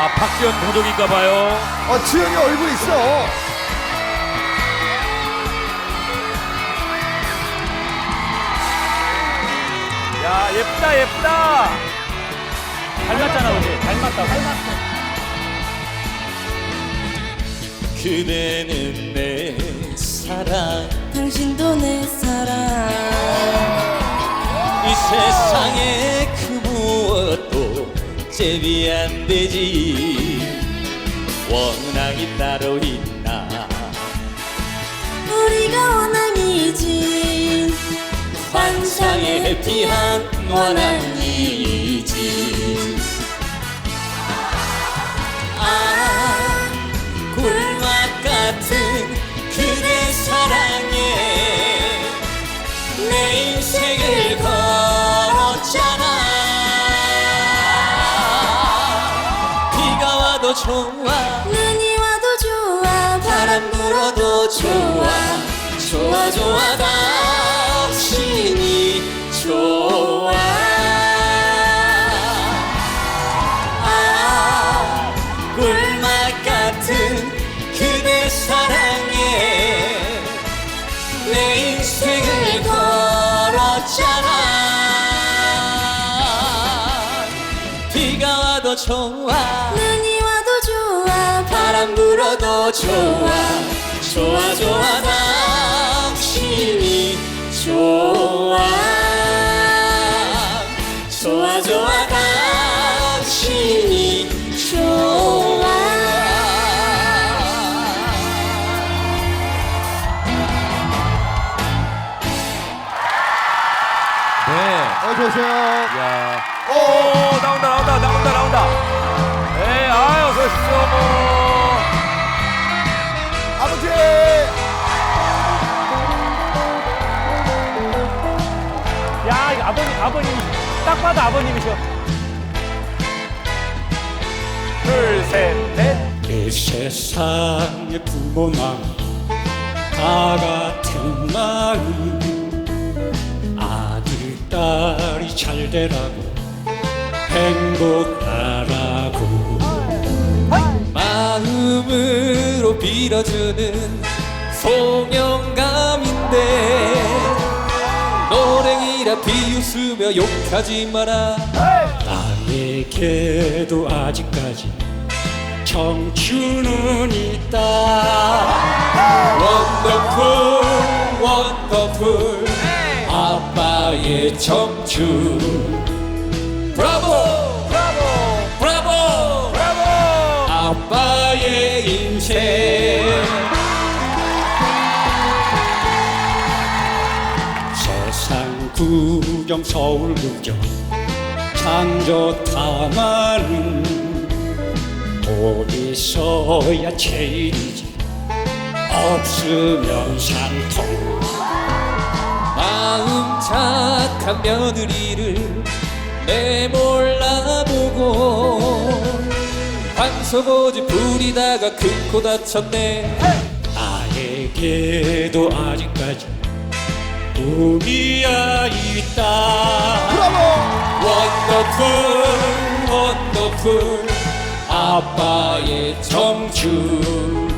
아 박지현 도둑인가 봐요. 어, 지영이 얼굴 있어. 야 예쁘다 예쁘다. 닮았잖아 우리 닮았다 닮았어 그대는 내 사랑 당신도 내 사랑 이 세상에 그 제비 안 되지. 원앙이 따로 있나? 우리가 원함이지. 환상에 해피한 원앙 와도 좋아. 눈이 와도 좋아 바람 불어도 좋아. 좋아. 좋아 당신이 좋아. 아 꿀맛 같은 그대 사랑에 내 인생을 걸었잖아. 비가 와도 좋아. 눈이 와도 좋아 바람 불어도 좋아 좋아 좋아 당신이 좋아 좋아 좋아 당신이 좋아 네. 어서 오세요. 야. 오, 오 나온다 나온다 나온다 나온다. 네 아유 어서 오 아버님 딱 봐도 아버님이셔 둘 셋 넷. 이 세상의 부모나 다 같은 마음. 아들 딸이 잘 되라고 행복하라고. 마음으로 빌어주는 소명감인데 노랭이라 비웃으며 욕하지 마라. 나에게도 아직까지 청춘은 있다. 원더풀 원더풀. 아빠의 청춘 구경 서울 구경 장저 탐하는 어디서야 제일이지? 없으면 산통. 마음 착한 며느리를 내몰라보고 황소고지 부리다가 큰 코 다쳤네. 나에게도 아직까지 꿈이야 있다 브라보. 원더풀 원더풀 아빠의 청춘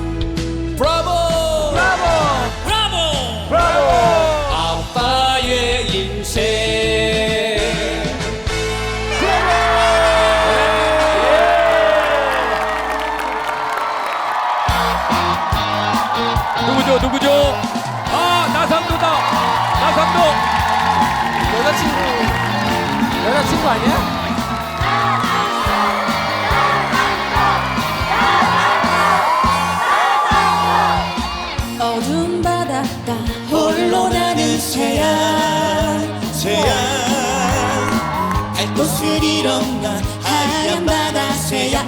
나상도. 여자친구. 여자친구 아니야? 어두운 바닷가 홀로 나는 새야 새야 갈 곳을 잃었나 하얀 바다 새야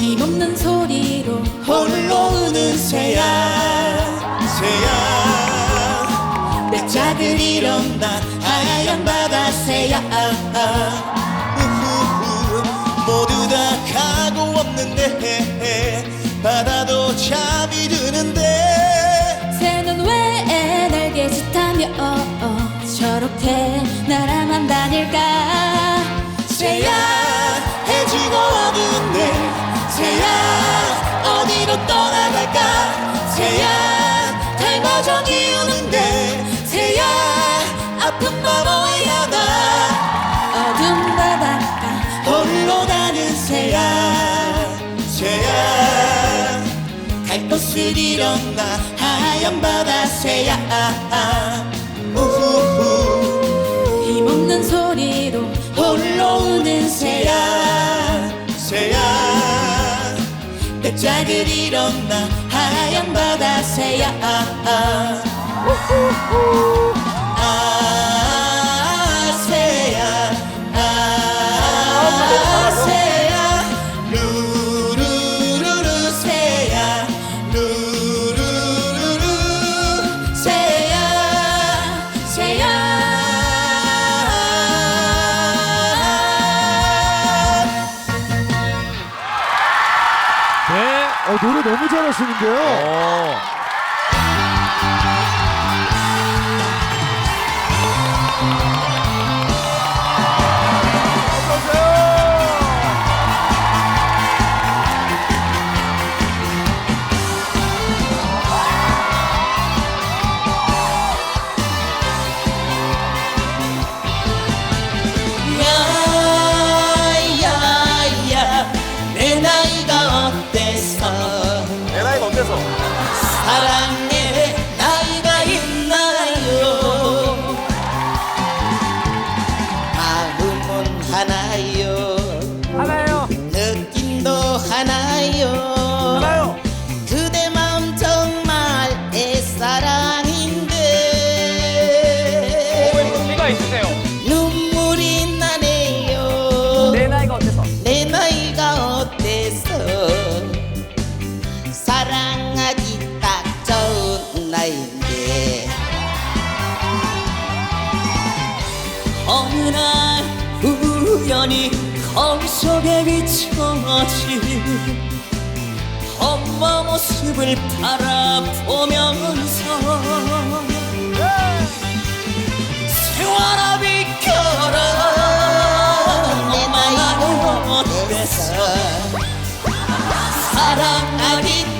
힘없는 소리로 홀로 우는 새야 나를 이런다. 하얀 바다 새야. 아, 아. 우후후. 모두 다 가고 없는데. 바다도 잠이 드는데. 새는 왜 날개짓하며 저렇게 날아만 다닐까? 새야 해지고 어두운데 새야 어디로 떠나갈까? 새야 닮아져 기운 하얀 바다 새야. 우후후. 힘없는 소리로 홀로 우는 새야. 새야. 떼짝을 일어나? 하얀 바다 새야. 아 새야 노래 너무 잘하시는데요. 어. 거울 속에 비춰진 엄마 모습을 바라보면서 세월아 비켜라. 내 나이가 어때서 사랑하기